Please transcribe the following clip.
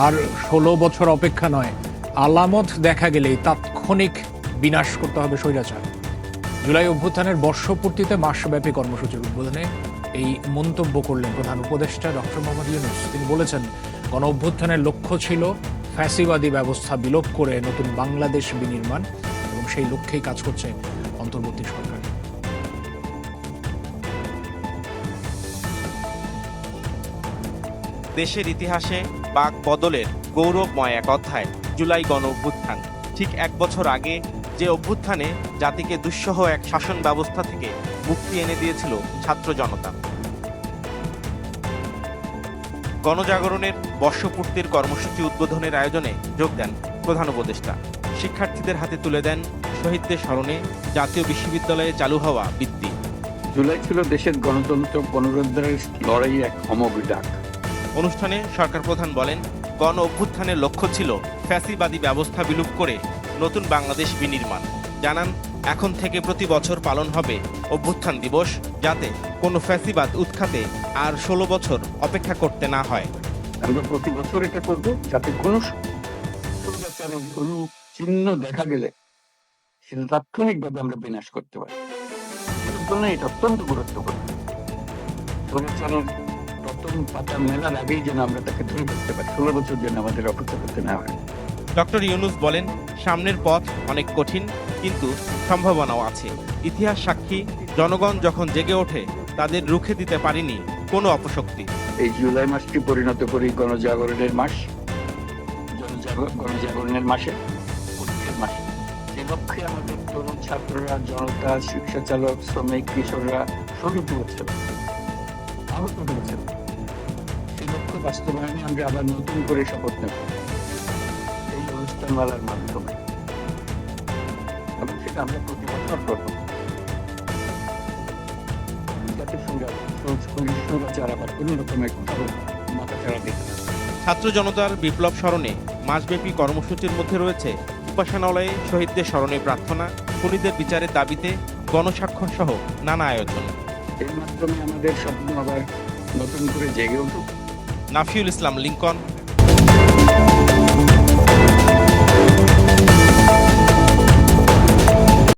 আর ষোলো বছর অপেক্ষা নয়, আলামত দেখা গেলেই তাৎক্ষণিক বিনাশ করতে হবে স্বৈরাচার। জুলাই অভ্যুত্থানের বর্ষপূর্তিতে মাসব্যাপী কর্মসূচির উদ্বোধনে এই মন্তব্য করলেন প্রধান উপদেষ্টা ডক্টর মোহাম্মদ ইউনুস। তিনি বলেছেন গণ অভ্যুত্থানের লক্ষ্য ছিল ফ্যাসিবাদী ব্যবস্থা বিলোপ করে নতুন বাংলাদেশ বিনির্মাণ এবং সেই লক্ষ্যেই কাজ করছে অন্তর্বর্তী সরকার। দেশের ইতিহাসে বাক বদলের গৌরবময় এক অধ্যায়, জুলাই গণ অভ্যুত্থান। ঠিক এক বছর আগে যে অভ্যুত্থানে জাতিকে দুঃসহ এক শাসন ব্যবস্থা থেকে মুক্তি এনে দিয়েছিল ছাত্র জনতা। গণজাগরণের বর্ষপূর্তির কর্মসূচি উদ্বোধনের আয়োজনে যোগ দেন প্রধান উপদেষ্টা। শিক্ষার্থীদের হাতে তুলে দেন শহীদদের স্মরণে জাতীয় বিশ্ববিদ্যালয়ে চালু হওয়া বৃত্তি। জুলাই ছিল দেশের গণতন্ত্র পুনরুদ্ধারের লড়াই এক অমবিডাক অনুষ্ঠানে সরকার প্রধান বলেন, গণ অভ্যুত্থানের লক্ষ্য ছিল ফ্যাসিবাদী ব্যবস্থা বিলুপ করে নতুন বাংলাদেশ বিনির্মাণ। জানান, এখন থেকে প্রতি বছর পালন হবে অভ্যুত্থান দিবস যাতে কোনো ফ্যাসিবাদ উৎখাতে আর ষোলো বছর অপেক্ষা করতে না হয়। আমরা প্রতি বছর এটা করব যাতে কোনো কোনো চিহ্ন দেখা গেলে সেটা তাৎক্ষণিকভাবে আমরা বিনাশ করতে পারি। এটা অত্যন্ত গুরুত্বপূর্ণ। পাতা মেলার আগেই যেন আমরা তাকে ধরে করতে পারি। ষোলো বছর যেন আমাদের অপেক্ষা করতে না হয় ডক্টর ইউনুস বলেন সামনের পথ অনেক কঠিন কিন্তু সম্ভাবনাও আছে। ইতিহাস সাক্ষী জনগণ যখন জেগে ওঠে তাদের রুখে দিতে পারেনি কোনো অপশক্তি। এই জুলাই মাসটি পরিণত করি গণজাগরণের মাস। গণজাগরণের মাসে। মাসে। সে লক্ষ্যে আমাদের তরুণ ছাত্ররা জনতা শিক্ষা চালক শ্রমিক কিশোররা শহীদ হয়েছে আহত হয়েছে বাস্তবায়নে আমরা আবার নতুন করে শপথ নেব। এই অনুষ্ঠানমালার মাধ্যমে। এবং সেটা আমরা প্রতি বছর করব আবার কোনো রকমের মাথা দিতে ছাত্র জনতার বিপ্লব স্মরণে মাসব্যাপী কর্মসূচির মধ্যে রয়েছে উপাসনালয়ে শহীদদের স্মরণে প্রার্থনা খুনিদের বিচারের দাবিতে গণস্বাক্ষর সহ নানা আয়োজন। এর মাধ্যমে আমাদের স্বপ্ন আবার নতুন করে জেগে উঠুক। নাফিউল ইসলাম লিঙ্কন